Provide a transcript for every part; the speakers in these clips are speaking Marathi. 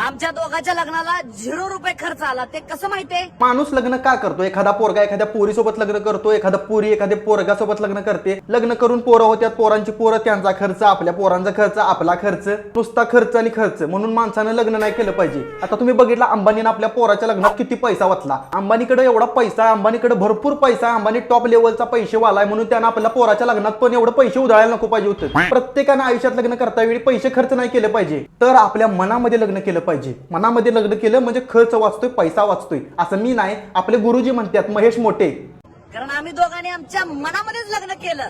आमच्या दोघांच्या लग्नाला झिरो रुपये खर्च आला. ते कसं माहितीये माणूस लग्न का करतो एखादा पोरगा एखाद्या पोरीसोबत लग्न करतो एखादा पोरी एखाद्या पोरगासोबत लग्न करते. लग्न करून पोरं होत्यात पोरांची पोरं त्यांचा खर्च आपल्या पोरांचा खर्च आपला खर्च नुसता खर्च आणि खर्च. म्हणून माणसानं लग्न नाही केलं पाहिजे. आता तुम्ही बघितला अंबानीनं आपल्या पोराच्या लग्नात किती पैसा वाचला अंबानीकडे एवढा पैसा आहे अंबानीकडे भरपूर पैसा आहे अंबानी टॉप लेवलचा पैसे वालाय म्हणून त्यानं आपल्या पोराच्या लग्नात पण एवढं पैसे उधळायला नको पाहिजे होतं. प्रत्येकानं आयुष्यात लग्न करता वेळी पैसे खर्च नाही केले पाहिजे. तर आपल्या मनामध्ये लग्न केलं पाहिजे. मनामध्ये लग्न केलं म्हणजे खर्च वाचतोय पैसा वाचतोय. असं मी नाही. आपले गुरुजी म्हणतात महेश मोठे. कारण आम्ही दोघांनी आमच्या मनामध्येच लग्न केलं.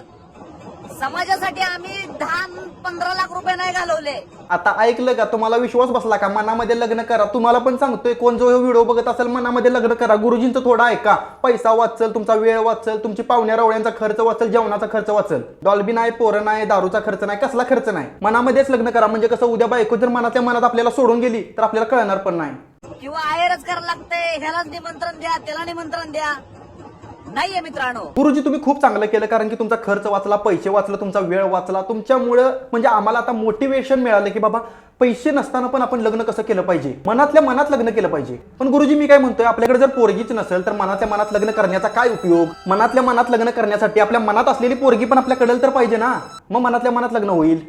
समाजासाठी आम्ही दहा पंधरा लाख रुपये नाही घालवले. आता ऐकलं का? तुम्हाला विश्वास बसला का? मनामध्ये लग्न करा. तुम्हाला पण सांगतोय कोण जो व्हिडिओ बघत असेल मनामध्ये लग्न करा. गुरुजींचं थोडं ऐका. पैसा वाचल तुमचा वेळ वाचल तुमची पाहुण्या रावळ्यांचा खर्च वाचल जेवणाचा खर्च वाचल. डॉल्बी नाही पोरं नाही दारूचा खर्च नाही कसला खर्च नाही? मनामध्येच लग्न करा. म्हणजे कसं उद्या बायको जर मनातल्या मनात आपल्याला सोडून गेली तर आपल्याला कळणार पण नाही. किंवा आहेरच करायला लागतंय. ह्यालाच निमंत्रण द्या त्याला निमंत्रण द्या. नाहीये मित्रांनो. गुरुजी तुम्ही खूप चांगलं केलं कारण की तुमचा खर्च वाचला पैसे वाचला तुमचा वेळ वाचला. तुमच्यामुळं म्हणजे आम्हाला आता मोटिवेशन मिळालं की बाबा पैसे नसताना पण आपण लग्न कसं केलं पाहिजे? मनातल्या मनात लग्न केलं पाहिजे. पण गुरुजी मी काय म्हणतोय आपल्याकडे जर पोरगीच नसेल तर मनातल्या मनात लग्न करण्याचा काय उपयोग? मनातल्या मनात लग्न करण्यासाठी आपल्या मनात असलेली पोरगी पण आपल्याकडे तर पाहिजे ना? मग मनातल्या मनात लग्न होईल.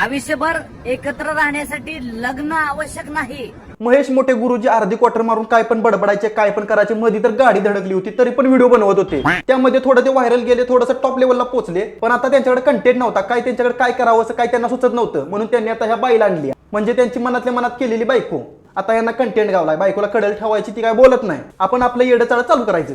आयुष्यभर एकत्र राहण्यासाठी लग्न आवश्यक नाही. महेश मोठे गुरुजी अर्धी क्वार्टर मारून काय पण बडबडायचे काय पण करायचे मध्ये तर गाडी धडकली होती तरी पण व्हिडिओ बनवत होते. त्यामध्ये थोडं ते व्हायरल गेले थोडंसं टॉप लेवलला पोहोचले पण आता त्यांच्याकडे कंटेंट नव्हता. काय त्यांच्याकडे काय करावं असं काय त्यांना सुचत नव्हतं. म्हणून त्यांनी आता ह्या बाईला आणली. म्हणजे त्यांची मनातल्या मनात केलेली बायको. आता यांना कंटेंट गावलाय. बायकोला कडल ठेवायची ती काय बोलत नाही. आपण आपलं येडं चाळ चालू करायचं.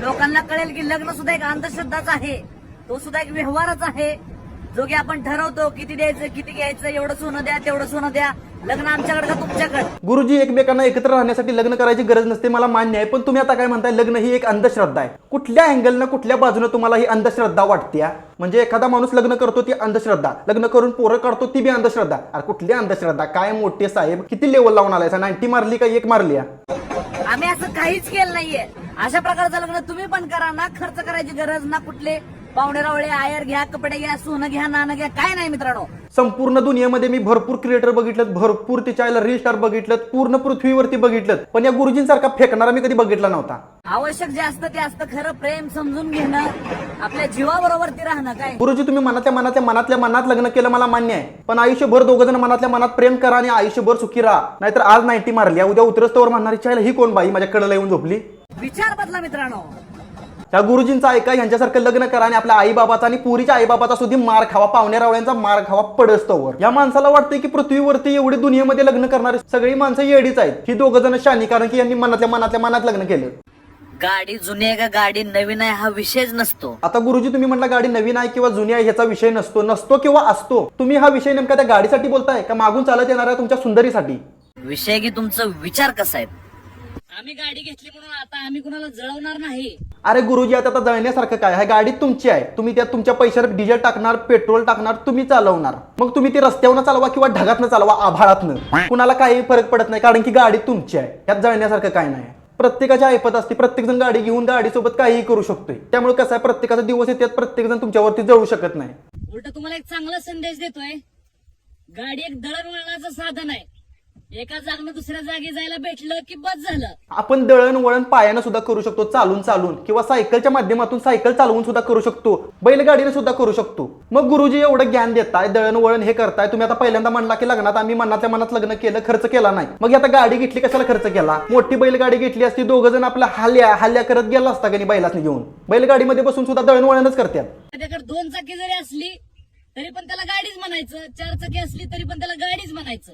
लोकांना कळेल की लग्न सुद्धा एक अंधश्रद्धाच आहे. तो सुद्धा एक व्यवहारच आहे. जो की आपण ठरवतो किती द्यायचं किती घ्यायचं एवढं सोनं द्या तेवढं सोनं द्या. लग्न आमच्याकडे का तुमच्याकडे? गुरुजी एकमेकांना एकत्र राहण्यासाठी लग्न करायची गरज नसते मला मान्य आहे. पण तुम्ही आता काय म्हणताय लग्न ही एक अंधश्रद्धा आहे. कुठल्या अँगलनं कुठल्या बाजूने तुम्हाला ही अंधश्रद्धा वाटते? म्हणजे एखादा माणूस लग्न करतो ती अंधश्रद्धा. लग्न करून पोरं काढतो ती बी अंधश्रद्धा. अरे कुठली अंधश्रद्धा? काय मोठे साहेब? किती लेवल लावून आलाय नाईन्टी मारली का एक मारली? आम्ही असं काहीच केलं नाहीये. अशा प्रकारचं लग्न तुम्ही पण करा ना खर्च करायची गरज ना कुठले पाहुणे रावळे आयर घ्या कपडे घ्या सोनं घ्या नाणं घ्या काय नाही मित्रांनो. संपूर्ण दुनियेमध्ये मी भरपूर क्रिएटर बघितलं भरपूर तिच्या रील स्टार बघितलं पूर्ण पृथ्वीवरती बघितलं पण या गुरुजींसारखा फेकणारा मी कधी बघितला नव्हता. आवश्यक जे असतं ते असतं खरं प्रेम समजून घेणं आपल्या जीवाबरोबर ते राहणं काय? गुरुजी तुम्ही मनातल्या मनातल्या मनातल्या मनात लग्न केलं मला मान्य आहे. पण आयुष्यभर दोघ जण मनातल्या मनात प्रेम करा आणि आयुष्यभर सुखी राहा. नाहीतर आज नाईन्टी मारली. उद्या उतरस्तवर म्हणणारी चायला ही कोण बाई? माझ्या कडला येऊन झोपली? विचार बदला मित्रांनो. त्या गुरुजींचा ऐका यांच्यासारखं लग्न करा आणि आपल्या आईबाबाचा आणि पुरीच्या आईबाबाचा सुद्धा मार खावा पाहुण्या रावळ्यांचा मार खावा पडस्तवर या माणसाला वाटतंय की पृथ्वीवरती एवढी दुनियेमध्ये लग्न करणारी सगळी माणसं येडीच आहेत. ही दोघ जण शानी कारण की यांनी मनातल्या मनातल्या मनात लग्न केलं. गाडी जुनी आहे का गाडी नवीन आहे हा विषयच नसतो. आता गुरुजी तुम्ही म्हटलं गाडी नवीन आहे किंवा जुनी आहे ह्याचा विषय नसतो. नसतो किंवा असतो. तुम्ही हा विषय नेमका त्या गाडीसाठी बोलताय का मागून चालत येणाऱ्या तुमच्या सुंदरीसाठी? विषय की तुमचं विचार कसा आहे? आम्ही गाडी घेतली म्हणून आता आम्ही कुणाला जळवणार नाही. अरे गुरुजी आता आता जळण्यासारखं काय? ह्या गाडी तुमची आहे. तुम्ही त्यात तुमच्या पैशावर डिझेल टाकणार पेट्रोल टाकणार तुम्ही चालवणार. मग तुम्ही ती रस्त्यावरनं चालवा किंवा ढगातनं चालवा आभाळातनं. कुणाला काही फरक पडत नाही कारण की गाडी तुमची आहे. यात जळण्यासारखं काय नाही. प्रत्येकाची ऐपत असते. प्रत्येक जण गाडी घेऊन गाडीसोबत काहीही करू शकतोय. त्यामुळे कसं आहे प्रत्येकाचा दिवस येतात प्रत्येक जण तुमच्यावरती जळू शकत नाही. उलट तुम्हाला एक चांगला संदेश देतोय. गाडी एक दळणवळणाचं साधन आहे. एका जागनं दुसऱ्या जागी जायला भेटलं की बस झालं. आपण दळण वळण पायानं सुद्धा करू शकतो चालून चालून. किंवा सायकलच्या माध्यमातून सायकल चालवून सुद्धा करू शकतो. बैलगाडीने सुद्धा करू शकतो. मग गुरुजी एवढं ज्ञान देताय दळण वळण हे करताय. तुम्ही आता पहिल्यांदा म्हणला की लग्नात आम्ही मनातल्या मनात लग्न केलं खर्च केला नाही. मग आता गाडी घेतली कशाला खर्च केला? मोठी बैलगाडी घेतली असती दोघं जण आपल्या हाल्या हाल्या करत गेला असता का नाही बैलासनी घेऊन? बैलगाडीमध्ये बसून सुद्धा दळण वळणच करतात. त्याच्याकडे दोन चाकी जरी असली तरी पण त्याला गाडीच म्हणायचं. चार चाकी असली तरी पण त्याला गाडीच म्हणायचं.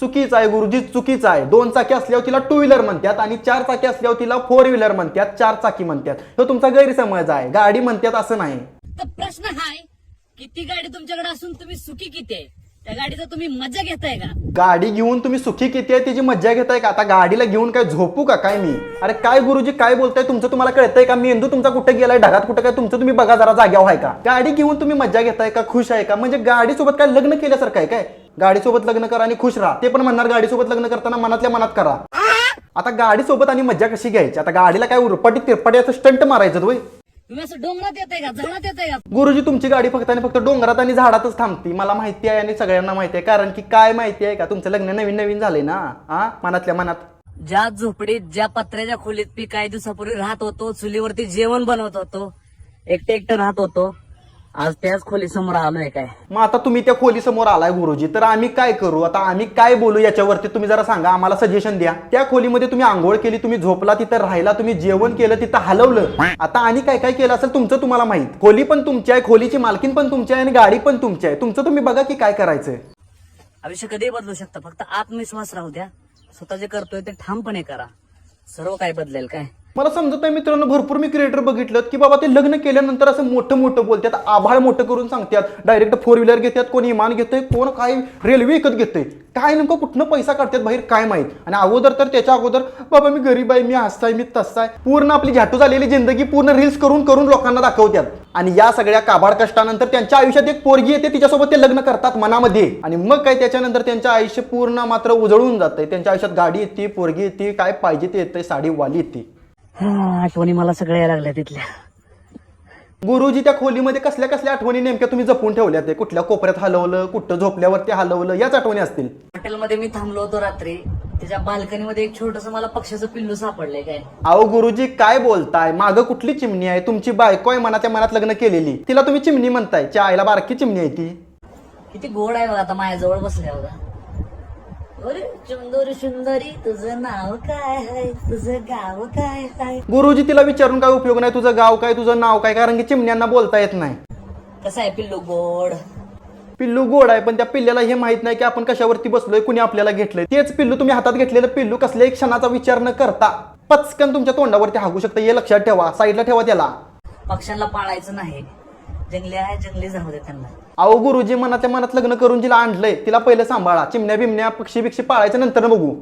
चुकीचं आहे गुरुजी चुकीचं आहे. दोन चाकी असल्यावर तिला टू व्हीलर म्हणतात आणि चार चाकी असल्यावर तिला फोर व्हीलर म्हणतात चार चाकी म्हणतात. तो तुमचा गैरसमज आहे. गाडी म्हणतात असं नाही. तर प्रश्न हाय किती गाडी तुमच्याकडे असून तुम्ही सुखी किती आहे? त्या गाडीचा तुम्ही मजा घेताय का? गाडी घेऊन तुम्ही सुखी किती आहे त्याची मज्जा घेताय का? आता गाडीला घेऊन काय झोपू का? काय मी? अरे काय गुरुजी काय बोलताय? तुमचं तुम्हाला कळतंय का? मेंदू तुमचा कुठे गेलाय? ढगात कुठे काय? तुमचं तुम्ही बघा जरा जाग्यावर आहे का? गाडी घेऊन तुम्ही मज्जा घेताय का? खुश आहे का? म्हणजे गाडीसोबत काय लग्न केल्यासारखं आहे काय? गाडीसोबत लग्न करा आणि खुश राहा. ते पण म्हणणार गाडीसोबत लग्न करताना मनातल्या मनात करा. आता गाडीसोबत आणि मज्जा कशी घ्यायची? आता गाडीला काय उरपाटी तिरपाटी असं स्टंट मारायचं तुम्ही असं डोंगरात येते का? झाडात येते का? गुरुजी तुमची गाडी फक्त आणि फक्त डोंगरात आणि झाडातच थांबती. मला माहिती आहे आणि सगळ्यांना माहिती आहे. कारण की काय माहिती आहे का? तुमचं लग्न नवीन नवीन झालंय ना? हा मनातल्या मनात. ज्या झोपडीत ज्या पत्र्याच्या खोलीत मी काही दिवसापूर्वी राहत होतो चुलीवरती जेवण बनवत होतो एकटे एकटं राहत होतो आज त्याच खोली समोर आलोय काय? मग आता तुम्ही त्या खोली समोर आलाय गुरुजी तर आम्ही काय करू? आता आम्ही काय बोलू याच्यावरती तुम्ही जरा सांगा आम्हाला सजेशन द्या. त्या खोलीमध्ये तुम्ही आंघोळ केली तुम्ही झोपला तिथं राहिला तुम्ही जेवण केलं तिथं हलवलं. आता आणि काय काय केलं असेल तुमचं तुम्हाला माहीत. खोली पण तुमची आहे खोलीची मालकीन पण तुमची आहे आणि गाडी पण तुमची आहे. तुमचं तुम्ही बघा की काय करायचंय. आयुष्य कधीही बदलू शकतं फक्त आत्मविश्वास राहू द्या. स्वतः जे करतोय ते ठामपणे करा. सर्व काय बदलेल काय? मला समजत नाही मित्रांनो भरपूर मी क्रिएटर बघितलं की बाबा ते लग्न केल्यानंतर असं मोठं मोठं बोलतात आभाळ मोठं करून सांगतात डायरेक्ट फोर व्हीलर घेतात कोण इमान घेतोय कोण काय रेल्वे विकत घेतोय. काय नेमकं कुठनं पैसा काढतात बाहेर काय माहीत. आणि अगोदर तर त्याच्या अगोदर बाबा मी गरीब आहे मी आहे मी तसाय पूर्ण आपली झाटू झालेली जिंदगी पूर्ण रील्स करून करून लोकांना दाखवतात. आणि या सगळ्या काबाड कष्टानंतर त्यांच्या आयुष्यात एक पोरगी येते तिच्यासोबत ते लग्न करतात मनामध्ये. आणि मग काय त्याच्यानंतर त्यांचं आयुष्य पूर्ण मात्र उजळून जातंय. त्यांच्या आयुष्यात गाडी येते पोरगी येते काय पाहिजे ते येते साडी वाली येते. आठवणी मला सगळ्या यायला लागल्या तिथल्या. गुरुजी त्या खोलीमध्ये कसल्या कसल्या आठवणी नेमक्या तुम्ही जपून ठेवल्या ते कुठल्या कोपऱ्यात हलवलं कुठं झोपल्यावरती हलवलं याच आठवणी असतील. हॉटेलमध्ये मी थांबलो होतो रात्री. त्याच्या बाल्कनीमध्ये एक छोटस मला पक्ष्याचं पिल्लू सापडलंय काय? अहो गुरुजी काय बोलताय? मागं कुठली चिमणी आहे? तुमची बायको आहे मनाच्या मनात लग्न केलेली. तिला तुम्ही चिमणी म्हणताय. च्या आईला बारकी चिमणी आहे ती. किती गोड आहे बघा आता माझ्याजवळ बसल्या बघा. सुंदरी सुंदरी तुझं नाव काय आहे तुझं गाव काय आहे गुरुजी तिला विचारून काय उपयोग नाही तुझं गाव काय तुझं नाव काय कारण की चिमण्यांना बोलता येत नाही कसं आहे पिल्लू गोड पिल्लू गोड आहे पण त्या पिल्ल्याला हे माहीत नाही की आपण कशावरती बसलोय कुणी आपल्याला घेतलंय तेच पिल्लू तुम्ही हातात घेतलेलं पिल्लू कसल्याही क्षणाचा विचार न करता पचकन तुमच्या तोंडावरती हागू शकतं हे लक्षात ठेवा साईडला ठेवा त्याला पक्ष्यांना पाळायचं नाही जंगली आहे जंगली जाऊ दे त्यांना. अहो गुरुजी मनाच्या मनात लग्न करून जिला आणलंय तिला पहिलं सांभाळा. चिमण्या बिमण्या पक्षी बिक्षी पाळायचं नंतर बघू.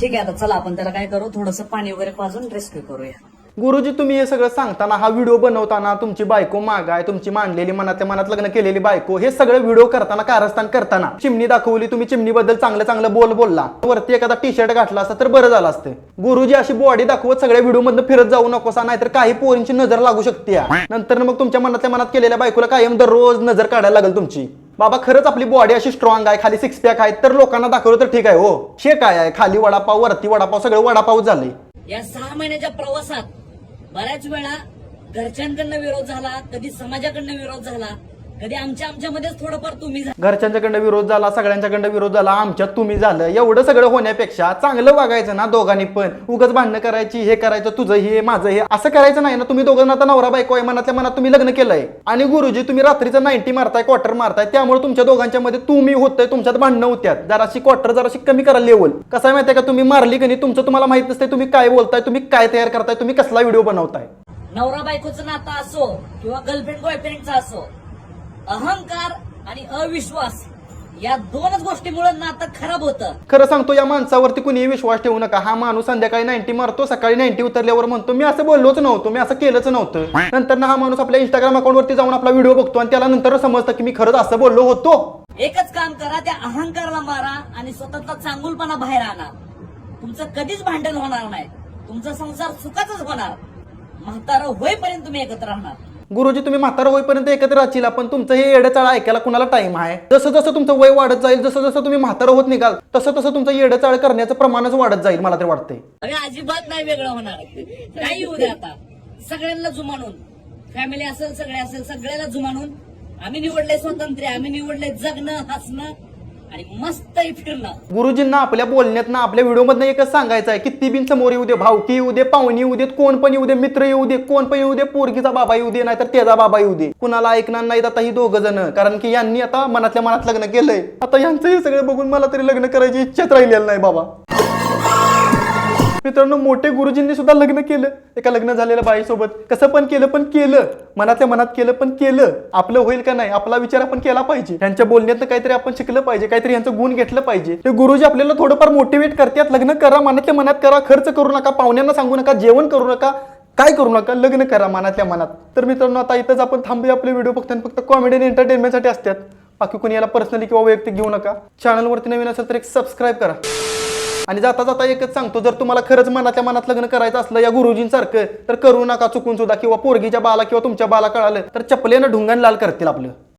ठीक आहे आता चला आपण त्याला काय करू थोडस पाणी वगैरे पाजून रेस्क्यू करूया. गुरुजी तुम्ही हे सगळं सांगताना हा व्हिडिओ बनवताना तुमची बायको मागाय तुमची मांडलेली मनातल्या मनात लग्न केलेली बायको हे सगळं व्हिडिओ करताना कारस्थान करताना चिमणी दाखवली तुम्ही चिमणीबद्दल चांगलं चांगलं बोल बोलला. वरती एखादा टी शर्ट घातला असता तर बरं झालं असतं. गुरुजी अशी बॉडी दाखवत सगळ्या व्हिडिओ मधून फिरत जाऊ नकोसा नाहीतर काही पोरींची नजर लागू शकते नंतर मग तुमच्या मनातल्या मनात केलेल्या बायकोला कायम दररोज नजर काढायला लागेल तुमची. बाबा खरंच आपली बॉडी अशी स्ट्रॉंग आहे खाली सिक्स पॅक आहे तर लोकांना दाखवलं तर ठीक आहे हो. शे काय आहे? खाली वडापाव वरती वडापाव सगळं वडापाव झाले या सहा महिन्याच्या प्रवासात बऱ्याच वेळा घरच्यांकडनं विरोध झाला कधी समाजाकडनं विरोध झाला. कधी आमच्या आमच्यामध्येच थोडंफार तुम्ही झाला. घरच्यांच्याकडनं विरोध झाला सगळ्यांच्याकडनं विरोध झाला आमच्यात तुम्ही झालं. एवढं सगळं होण्यापेक्षा चांगलं वागायचं ना दोघांनी पण. उगाच भांडणं करायची हे करायचं तुझं हे माझं हे असं करायचं नाही ना. तुम्ही दोघांना आता नवरा बायको आहे मनातल्या मनात तुम्ही लग्न केलंय. आणि गुरुजी तुम्ही रात्रीचं नाईन्टी मारताय क्वार्टर मारताय त्यामुळे तुमच्या दोघांच्या मध्ये तुम्ही होतंय तुमच्यात भांडणं होत्यात. जराशी क्वार्टर जराशी कमी करा लेवल. कसं आहे माहितीये का तुम्ही मारली की नाही तुमचं तुम्हाला माहीत नसतंय तुम्ही काय बोलताय तुम्ही काय तयार करताय तुम्ही कसला व्हिडिओ बनवताय? नवरा बायकोचं नातं असो किंवा गर्लफ्रेंड बॉयफ्रेंडचा असो अहंकार आणि अविश्वास या दोनच गोष्टीमुळे नातं खराब होतं. खरं सांगतो या माणसावरती कुणीही विश्वास ठेवू नका. हा माणूस संध्याकाळी नाईन्टी मारतो सकाळी नाईन्टी उतरल्यावर म्हणतो मी असं बोललोच नव्हतो मी असं केलंच नव्हतं. नंतर ना हा माणूस आपल्या इंस्टाग्राम अकाउंटवरती जाऊन आपला व्हिडिओ बघतो आणि त्याला नंतर समजतं की मी खरंच असं बोललो होतो. एकच काम करा त्या अहंकाराला मारा आणि स्वतःचा चांगुलपणा बाहेर आणा. तुमचं कधीच भांडण होणार नाही. तुमचा संसार सुखाचाच होणार. म्हातारं होईपर्यंत तुम्ही एकत्र राहणार. गुरुजी तुम्ही म्हातारा होईपर्यंत एकत्र राहतील पण तुमचं हे येडचाळ ऐकायला कुणाला टाइम आहे? जसं जसं तुमचं वय वाढत जाईल जसं जसं तुम्ही म्हातारा होत निघाल तसं तसं तुमचं येडचाळ करण्याचं प्रमाणच वाढत जाईल मला तर वाटतंय. अरे अजिबात नाही वेगळं होणार. काही येऊ द्या आता. सगळ्यांना जुमानून. फॅमिली असेल सगळे असेल सगळ्याला जुमानून. आम्ही निवडले स्वातंत्र्य आम्ही निवडले जगणं हसणं. आणि मस्त फिरणं गुरुजींना आपल्या बोलण्यात आपल्या व्हिडिओमधनं एकच सांगायचं आहे किती बिन समोर येऊ दे भावकी येऊ दे पाहुणी येऊ देत कोण पण येऊ दे मित्र येऊ दे कोण पण येऊ दे पोरगीचा बाबा येऊ दे नाहीतर त्याचा बाबा येऊ दे. कुणाला ऐकणार नाहीत आता ही दोघ जण. कारण की यांनी आता मनातल्या मनात लग्न केलंय. आता यांचं हे सगळं बघून मला तरी लग्न करायची इच्छाच राहिलेली नाही बाबा. मित्रांनो मोठे गुरुजींनी सुद्धा लग्न केलं. एका लग्न झालेल्या बाईसोबत. कसं पण केलं पण केलं. मनातल्या मनात केलं पण केलं. आपलं होईल का नाही आपला विचार आपण केला पाहिजे. त्यांच्या बोलण्यात काहीतरी आपण शिकलं पाहिजे काहीतरी यांचं गुण घेतलं पाहिजे. ते गुरुजी आपल्याला थोडंफार मोटिवेट करतात. लग्न करा मनातल्या मनात करा खर्च करू नका पाहुण्यांना सांगू नका जेवण करू नका काय करू नका लग्न करा मनातल्या मनात. तर मित्रांनो आता इथंच आपण थांबूया आपले व्हिडिओ फक्त आणि फक्त कॉमेडी आणि एंटरटेनमेंटसाठी असतात. बाकी कोणी याला पर्सनली किंवा वैयक्तिक घेऊ नका. चॅनलवरती नवीन असेल तर एक सबस्क्राईब करा. आणि जाता जाता एकच सांगतो जर तुम्हाला खरंच मनातल्या मनात लग्न करायचं असलं या गुरुजींसारखं तर करू नका चुकून सुद्धा किंवा पोरगीच्या बाला किंवा तुमच्या बाला कळालं तर चपलेनं ढुंगण लाल करतील आपलं.